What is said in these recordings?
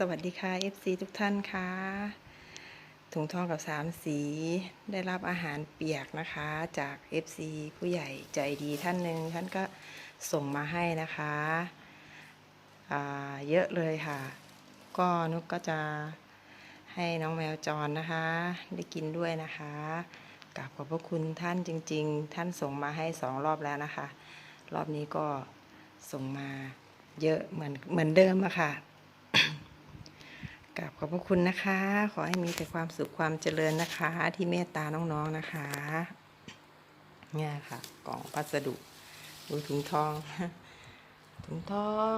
สวัสดีค่ะ FC ทุกท่านค่ะถุงทองกับสามสีได้รับอาหารเปียกนะคะ จาก FC ผู้ใหญ่ใจดีท่านหนึ่งท่านก็ส่งมาให้นะคะเยอะเลยค่ะ ก็นุกก็จะให้น้องแมวจรนะคะ ได้กินด้วยนะคะกราบขอบพระคุณท่านจริง ๆ ท่านส่งมาให้สองรอบแล้วนะคะ รอบนี้ก็ส่งมาเยอะเหมือนเหมือนเดิมอะค่ะ กราบขอบพระคุณนะคะ ขอให้มีแต่ความสุขความเจริญนะคะ ที่เมตตาน้องๆนะคะเนี่ยค่ะ กล่องพัสดุดูถุงทอง ถุงทอง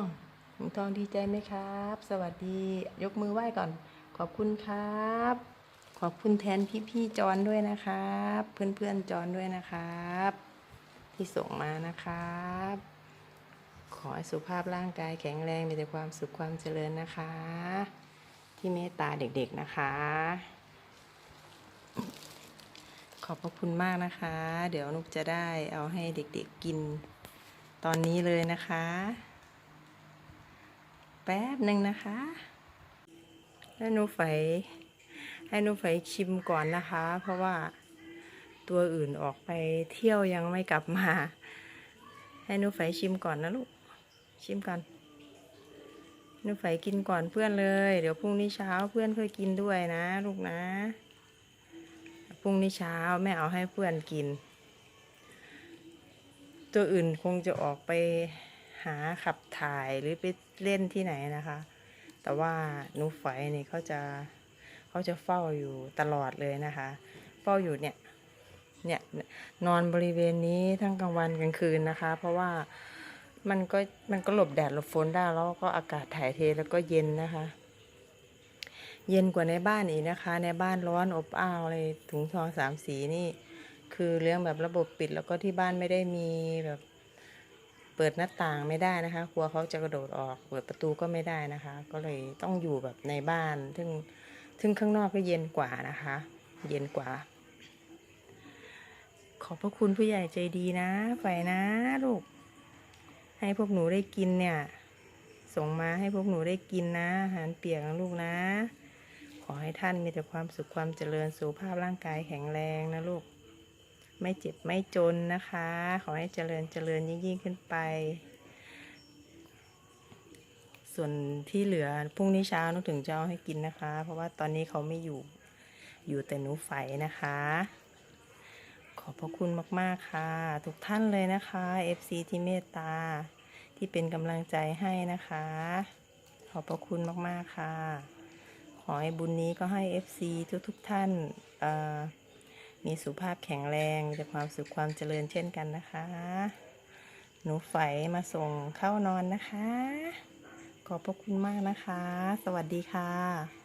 ถุงทองดีใจไหมครับ สวัสดียกมือไหว้ก่อน ขอบคุณครับ ขอบคุณแทนพี่ๆจอนด้วยนะครับ เพื่อนๆจอนด้วยนะครับ ที่ส่งมานะครับ ขอให้สุขภาพร่างกายแข็งแรงมีแต่ความสุขความเจริญนะคะ ที่เมตตาเด็กๆนะคะ ขอบพระคุณมากนะคะ เดี๋ยวนุกจะได้เอาให้เด็กๆกินตอนนี้เลยนะคะ แป๊บหนึ่งนะคะให้หนูไฟให้หนูไฟชิมก่อนนะคะ เพราะว่าตัวอื่นออกไปเที่ยวยังไม่กลับมา ให้หนูไฟชิมก่อนนะลูก ชิมก่อน นูไฟกินก่อนเพื่อนเลย เดี๋ยวพรุ่งนี้เช้าเพื่อนค่อยกินด้วยนะ ลูกนะ พรุ่งนี้เช้าแม่เอาให้เพื่อนกิน ตัวอื่นคงจะออกไปหาขับถ่ายหรือไปเล่นที่ไหนนะคะ แต่ว่าหนูไฟนี่เขาจะเขาจะเฝ้าอยู่ตลอดเลยนะคะ เฝ้าอยู่เนี่ยเนี่ยนอนบริเวณนี้ทั้งกลางวันกลางคืนนะคะ เพราะว่า มันก็มันก็หลบแดดหลบฝนได้แล้วก็อากาศถ่ายเทแล้วก็เย็นนะคะ เย็นกว่าในบ้านอีกนะคะ ในบ้านร้อนอบอ้าวเลยถุงทองสามสีนี่ คือเลี้ยงแบบระบบปิดแล้วก็ที่บ้านไม่ได้มีแบบเปิดหน้าต่างไม่ได้นะคะกลัวเขาจะกระโดดออก เปิดประตูก็ไม่ได้นะคะ ก็เลยต้องอยู่แบบในบ้าน ซึ่งซึ่งข้างนอกก็เย็นกว่านะคะ เย็นกว่า ขอบพระคุณผู้ใหญ่ใจดีนะฝ่ายนะลูก ให้พวกหนูได้กินเนี่ย ส่งมาให้พวกหนูได้กินนะ อาหารเปียกนะลูกนะ ขอให้ท่านมีแต่ความสุขความเจริญสุขภาพร่างกายแข็งแรงนะลูก ไม่เจ็บไม่จนนะคะ ขอให้เจริญเจริญยิ่งยิ่งขึ้นไป ส่วนที่เหลือพรุ่งนี้เช้านุกถึงจะเอาให้กินนะคะ เพราะว่าตอนนี้เขาไม่อยู่ อยู่แต่หนูไฝนะคะ ขอบพระคุณมาก ๆ ค่ะ ทุกท่านเลยนะคะ FC ที่เมตตา ที่เป็นกำลังใจให้นะคะ ขอบพระคุณมาก ๆ ค่ะ ขอให้บุญนี้ก็ให้ FC ทุกๆท่านมีสุขภาพแข็งแรงมีแต่ความสุขความเจริญเช่นกันนะคะ หนูไฝมาส่งเข้านอนนะคะ ขอบพระคุณมากนะคะ สวัสดีค่ะ